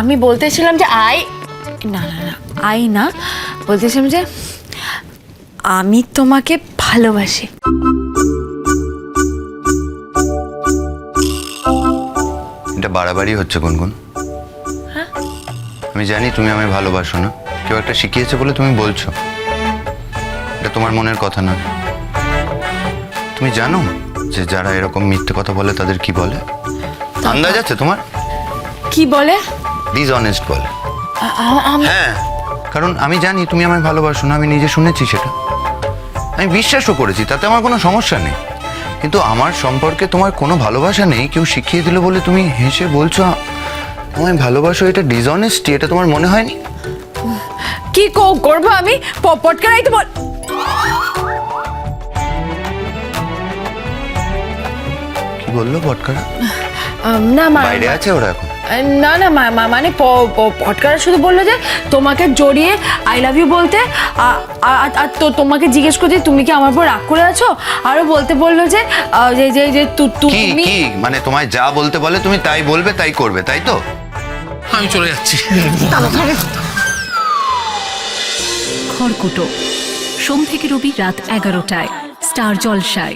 আমি বলতেছিলাম যে আই না না না আই না বলতেছিলাম যে আমি তোমাকে ভালোবাসি। এটা বাড়াবাড়ি হচ্ছে গুনগুন। আমি জানি তুমি আমায় ভালোবাসো না। কেউ একটা শিখিয়েছে বলে তুমি বলছো। এটা তোমার মনের কথা না। তুমি জানো যে যারা এরকম মিথ্যে কথা বলে তাদের কি বলে? আন্দাজ আছে তোমার? কি বলে? ডিসঅনেস্ট বলে। হ্যাঁ কারণ আমি জানি তুমি আমায় ভালোবাসো না আমি নিজে শুনেছি সেটা। আমি বিশ্বাসও করেছি তাতে আমার কোনো সমস্যা নেই। কিন্তু আমার সম্পর্কে তোমার কোনো ভালোবাসা নেই কেউ শিখিয়ে দিল বলে তুমি হেসে বলছো আমায় ভালোবাসো এটা ডিসঅনেস্টি এটা তোমার মনে হয়নি? কি কো- করব আমি? পটকারাই তো বল কি বলল পটকারা? না বাইরে আছে ওরা এখন। না না মা মা- মানে প- প- পটকারা শুধু বলল যে তোমাকে জড়িয়ে আই লাভ ইউ বলতে আ- আ- আর- আর তো তোমাকে জিজ্ঞেস করতে তুমি কি আমার উপর রাগ করে আছো? আরও বলতে বলল যে আ, যে যে যে তু- তু- কি তুমি কি? মানে তোমায় যা বলতে বলে তুমি তাই বলবে তাই করবে তাই তো? আমি চলে যাচ্ছি। খড়কুটো। সোম থেকে রবি রাত এগারোটায় স্টার জলসায়।